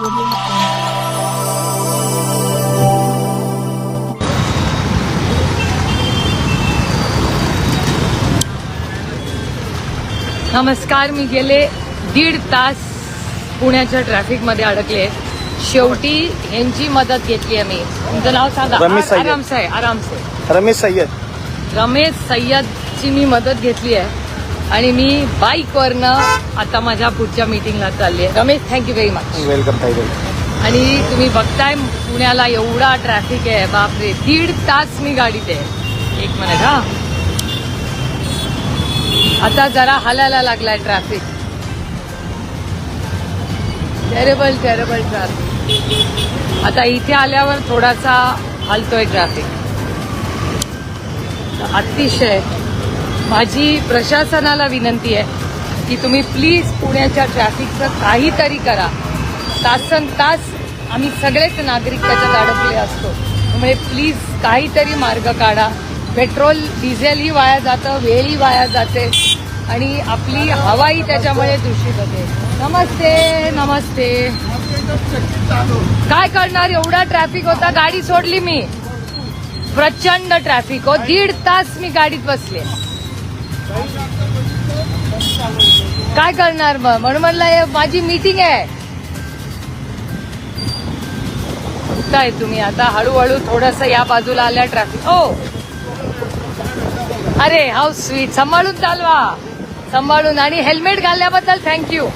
नमस्कार मी गेले दीड तास पुण्याच्या ट्रॅफिकमध्ये अडकले. शेवटी यांची मदत घेतली आहे मी. तुमचं नाव सांगा. रमेश सय्यद. आरामसे आरामसे रमेश सय्यद. रमेश सय्यदची मी मदत घेतली आहे. आणि मी बाईकवरनं आता माझ्या पुढच्या मीटिंगला चालली आहे Ramesh thank you very much welcome welcome आणि तुम्ही बघताय पुण्याला एवढा ट्रॅफिक आहे. बापरे दीड तास मी गाडीत आहे. एक मिनिट हा. आता जरा हालायला लागलाय ट्रॅफिक टेरेबल टेरेबल ट्रॅफिक आता इथे आल्यावर थोडासा हलतोय ट्रॅफिक अतिशय. माझी प्रशासनाला विनंती आहे की तुम्ही प्लीज पुण्याच्या ट्रॅफिकचं काहीतरी करा. तासन तास आम्ही सगळेच नागरिक त्याच्यात अडकले असतो. त्यामुळे प्लीज काहीतरी मार्ग काढा. पेट्रोल डिझेलही वाया जातं वेळही वाया जाते. आणि आपली हवाही त्याच्यामुळे दूषित होते. नमस्ते नमस्ते. काय करणार? एवढा ट्रॅफिक होता गाडी सोडली मी. प्रचंड ट्रॅफिक हो. दीड तास मी गाडीत बसले. काय करणार मग? म्हणून म्हणलं माझी मीटिंग आहे. काय तुम्ही आता हळूहळू थोडस या बाजूला आल्या ट्रॅफिक हो अरे हाऊ स्वीट सांभाळून चालवा. सांभाळून आणि हेल्मेट घालल्याबद्दल थँक्यू